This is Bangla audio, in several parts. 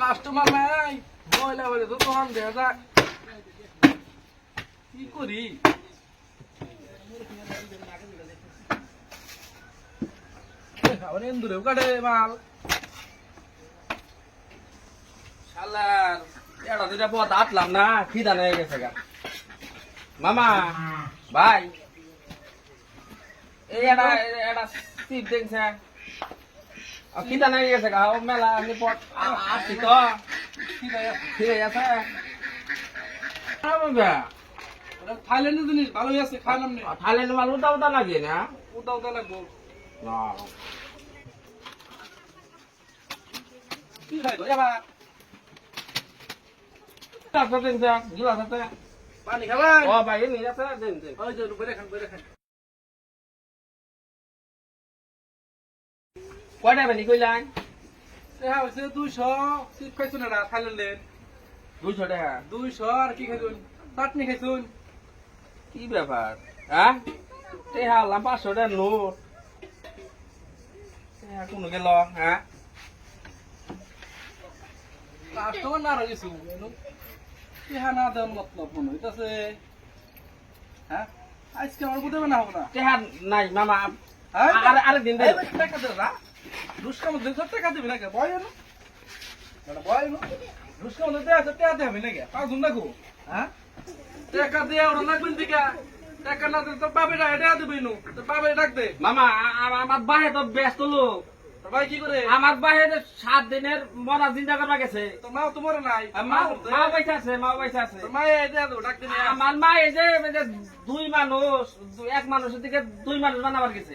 কাস্টমার নাই। ময়লা হলে তো দোকান দেওয়া যায়। কি করি? আবার কাটে মাল। শালার এটা দুটা পথ আটলাম না, খিদা নিয়ে গেছে গা। মামা, ভাই। এই এটা এটা সিট দেখছে খিদা নিয়ে গেছে গা মেলা আমি পথ। আসছি তো খিদে গেছে থাইল্যান্ডের জিনিস ভালোই আছে খাইলাম নি। থাইল্যান্ড মাল উল্টা উল্টা লাগে না? উদা উদা লাগবো। কি খাই গো এবার আছে গিলাস আছে পানি খাবা ও ভাই নিয়ে আছে দিন দিন। ওই যে বেড়ে খান বেড়ে খান। কয়টা বেনি কইলাই দেখা হয়েছে দুইশো চিপ খাইছুন এটা থাইল্যান্ডের দুইশো টাকা দুইশো আর কি খাইছুন চাটনি খাইছুন কি ব্যাপার হ্যাঁ টেহা আনলাম পাঁচশো টাকার নোট টেহা কোনো গেল হ্যাঁ কাস্টমার না রয়ে গেছি ইহা না দেন মতলব মনে হইতাছে হ্যাঁ আজকে আমার বুঝে না হবে না টেহা নাই মামা হ্যাঁ? আরে আরে দিন দে টাকা দেবে না দুষ্কাম দুইশো টাকা দেবে নাকি? বয় বেটা বয় এনো দুষ্কাম দেবে আছে দেবে নাকি? পাঁচ ঘণ্টা গো হ্যাঁ? টাকা দিয়ে ওরা লাগবেন দিকা। টাকা না দিলে তোর বাপে ডাকে টাকা দেবে নু। তোর বাপে ডাক দে। মামা আমার বাহে তো ব্যস্ত লোক। ভাই কি করে? আমার বাহে সাত দিনের মরা চিন্তা করবা গেছে। তোর মাও তোমার নাই। মা মা পয়সা আছে মা পয়সা আছে। দেয়া দেবো। দিনে আমার মা এই যে দুই মানুষ এক মানুষের দিকে দুই মানুষ বানাবার গেছে।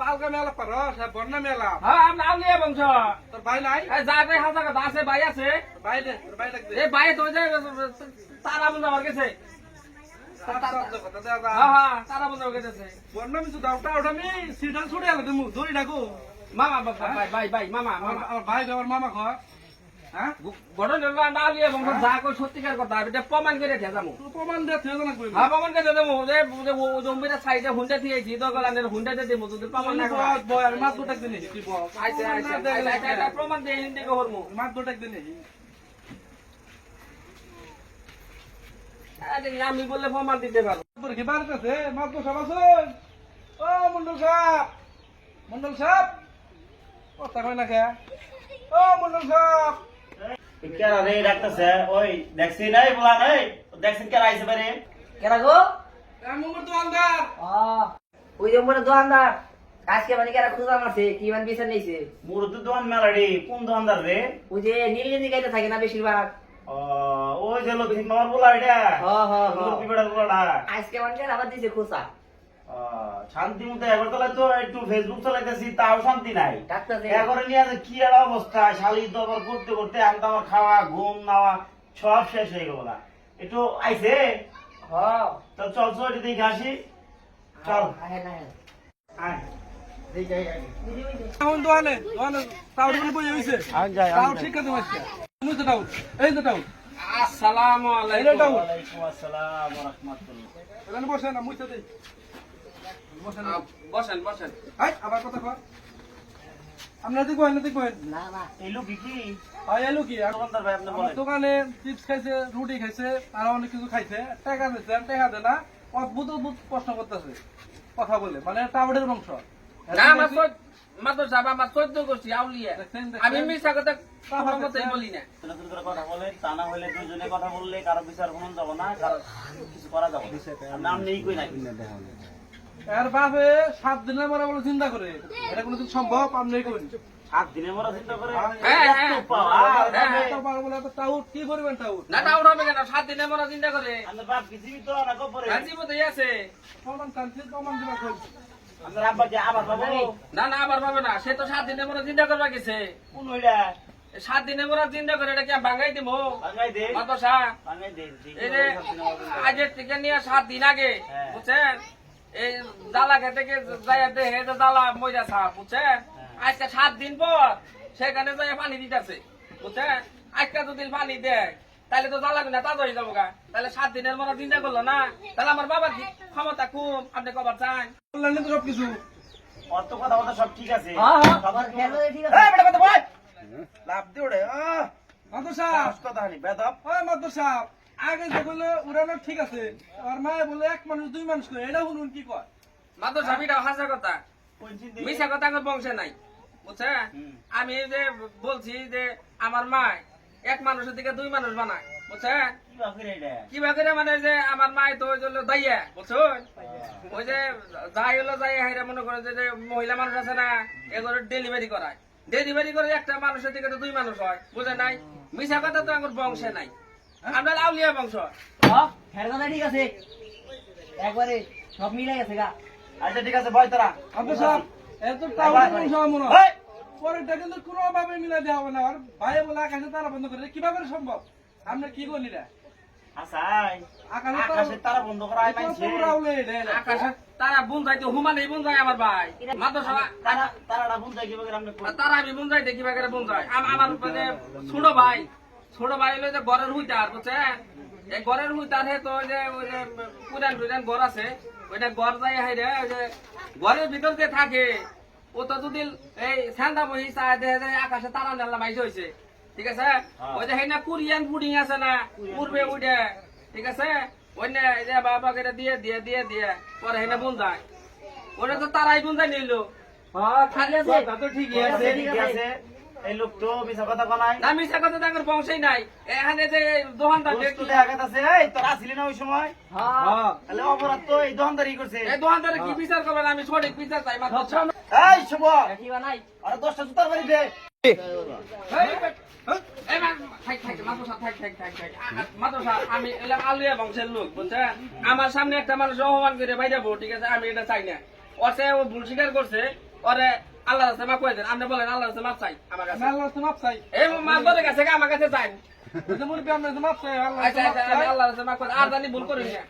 পালকা মেলা পার বন্যা মেলা। হ্যাঁ আমরা নিয়ে বংশ। তোর ভাই নাই? এই যা ভাই হাজার কথা আছে ভাই আছে। তোর ভাই দে তোর ভাই দে। এই ভাই তো যে তারা বন্ধ আমার কাছে। বন্যা হ্যাঁ হ্যাঁ তারা বন্ধ গেছে মিছু দাওটা ওটা আমি সিটাল ছুড়ে আলো তুমি ধরি ডাকো। মামা ভাই ভাই ভাই মামা আমার ভাই আমার মামা খা প্রমাণ করে দিয়ে প্রমাণ দে তুই জানা কইবি? হ্যাঁ প্রমাণ করে দেবো জম্বিটা সাইডে হুন্ডা দিয়েছি গলানের হুন্ডা দিয়ে দেবো যদি প্রমাণ না মাছ দুটাক দিনে। প্রমাণ দিয়ে হিন্দি কে হরমু মাছ দুটাক দিনে। আমি বললে প্রমাণ দিতে পারব। কি বাড়িতে আছে? মাছ তো সব আছেন ও মন্ডল সাহেব! মন্ডল সাহেব! কথা কয় না কে? ও মন্ডল সাহেব! কেরা রে ডাকতেছে? ওই দেখছি নাই বলা নাই? দেখছেন কেরা আইছে পারে কেরা গো? আমি মোর দোকানদার। ওই মোটা দোকানদার। আজকে মানে কেরা খুঁজা মারছে কি মানে বিচার নিয়েছে? মুরুদ দোকান মেলা রে কোন দোকানদার রে? ওই যে নীল গেঞ্জি গাইতে থাকে না বেশিরভাগ? ও, ওই যে লক্ষ্মী মামার বলা এটা? হ, হ, হ। আজকে মানে কেরা আবার দিয়েছে খোঁচা? ও, শান্তি মতো এবার তলায় তো একটু ফেসবুক চালাইতেছি তাও শান্তি নাই। এগারে নিয়ে কি একটা অবস্থা শালি দরবার করতে করতে আমি আমার খাওয়া ঘুম নাওয়া সব শেষ হয়ে গেল একটু আইছে? তো চল চল এটা দেখে আসি। চল। আসসালামু আলাইকুম। ওয়া রাহমাতুল্লাহ। বসে না মুইতে দেই বসেন বসেন। হাই আবার কথা কর আপনারা দেখো না দেখো না না এই লোক কি? হয় এলো কি? দোকানদার ভাই আপনি বলেন দোকানে চিপস খাইছে রুটি খাইছে আর অনেক কিছু খাইছে। টাকা দিচ্ছে টাকা দেয় না। অদ্ভুত অদ্ভুত প্রশ্ন করতেছে। কথা বলে। মানে টাউডের বংশ। না আমার মাত্র সাহেব আমার চোদ্দ করছি আউলিয়া। দেখছেন, দেখছেন? আমি মিশা কথা কথা মতেই বলি না। কথা বলে তা না হলে দুজনে কথা বললে কারও বিচার কোনো যাব না কারও কিছু করা যাবে নাম নেই? কই নাই। এর বাপে সাত দিনের মরে বলে চিন্তা করে। এটা কোনোদিন সম্ভব? আপনি করেন সাত দিনে মরা চিন্তা করে? হ্যাঁ, হ্যাঁ। হ্যাঁ। কি করবেন না টাউট হবে কেন? সাত দিনে মরা চিন্তা করে। বাপ কি জীবিত না কবরে? রাজি আছে। প্রমাণ কান্তি প্রমাণ দিবা কই আমাদের আব্বা কি আবার পাবো? না না আবার পাবে না। সে তো সাত দিনে মরা চিন্তা করবা গেছে। কোন হইলা সাত দিনে মরা চিন্তা করে এটা কি আমি ভাঙাই দিব এই যে আজের থেকে নিয়ে সাত দিন আগে। বুঝছেন? এই জ্বালা খেতে যাই দেখে যে জ্বালা মজা সাপ বুঝছেন আজকে সাত দিন পর সেখানে যাই পানি দিতেছে বুঝছেন আজকে যদি পানি দেয় তাহলে তো জ্বালা না তাজা হয়ে যাব গা তাহলে সাত দিনের মতো চিন্তা করল না? তাহলে আমার বাবার কি ক্ষমতা কম? আপনি কবার চান? বললেন তো সবকিছু। অত কথা কথা সব ঠিক আছে। হ্যাঁ হ্যাঁ। লাভ দে ওরে আহ মাদুর সাহেব কথা হানি বেদব। মাদুর সাহেব আগে যে বললে উড়ানো ঠিক আছে। আর মায়ে বলে এক মানুষ দুই মানুষ করে। এটা শুনুন কি কয়। হাসা কথা। মিশা কথা বংশে নাই। বুঝছে? আমি যে বলছি যে আমার মা এক মানুষের দিকে দুই মানুষ বানায়। বুঝছে? কি বাকি রে কিবা করে মানে যে আমার মায় তো হলো দাইয়া বুঝছ? ওই যে যাই হলো যাই হাইরা মনে করে যে যে মহিলা মানুষ আছে না এগুলো ডেলিভারি করায়। ডেলিভারি করে একটা মানুষের দিকে তো দুই মানুষ হয় বুঝে নাই? মিশা কথা তো আমার বংশে নাই। আমরা আউলিয়া বংশ হ্যাঁ কথা ঠিক আছে। একবারে সব মিলে গেছে গা। আচ্ছা ঠিক আছে বয় তোরা। মাদুর সাহেব এত টাউন মনে হয় পরেরটা কিন্তু কোনোভাবে মিলে দেওয়া হবে না। আর ভাই বলে আকাশে তারা বন্ধ করে কীভাবে সম্ভব? আমরা কি করলি রে? আসাই। তারা- আকাশে তারা বন্ধ করা হয় এত মাইছে। বড় আউলে এটা, এটা। আকাশে তারা বুন যাইতে হুমানে বুন যায় আমার ভাই। মাত্র সবাই তারা তারাটা বন্ধ কি বাকি আমরা করি? তারা আমি বুন যাই দেখি বুন যায়? আম- আমার মানে ছোট ভাই ছোট ভাই হলো যে ঘরের হুইতার বুঝছেন এই ঘরের হুইতার হে তো ওই যে ওই যে পুরান টুরান ঘর আছে ওইটা ঘর যাই হাই রে ওই যে ঘরের ভিতর যে থাকে। ও তো যদি এই ঠান্ডা বহি চায় দেখে যে আকাশে তারা নেলা মাইছে হয়েছে ঠিক আছে? ওই যে হেনা কুরিয়ান পুডিং আছে না পূর্বে উঠে ঠিক আছে? না এই যে বাবা কেটে দিয়ে দিয়ে দিয়ে দিয়ে পরে হেনা বুন যায়। ওটা তো তারাই বুন যায় নিল। হ্যাঁ ঠিক আছে। তো ঠিকই আছে আছে, ঠিক আছে। এই লোক তো মিছা কথা না বংশই নাই। এখানে যে দোকানদার দোস্ত দেখা। গেছে এই তোরা আসলি না ওই সময়? হ্যাঁ। হ্যাঁ তাহলে অপরাধ তো এই দোকানদারি করছে। এই দোকানদারে কি বিচার করবেন? আমি সঠিক বিচার চাই মাত্র। এই শুভ। কি বানাই আরে জুতার বাড়ি দে। আমার সামনে একটা মানুষ অপমান করে বাইরে ঠিক আছে? আমি এটা চাই না। ওসে ও ভুল স্বীকার করছে। ওরে আল্লাহ রাস্তায় মাফ করে দেন আপনি বলেন আল্লাহ রাস্তায় মাফ চাই আমার কাছে। আল্লাহ আল্লাহর কাছে মাপ চাই। এই মাফ বলে গেছে আমার কাছে চাই মুরব্বি, আমরা যে মাপ চাই, আল্লাহ আল্লাহ কাছে আচ্ছা মাপ করে আর জানি ভুল করি না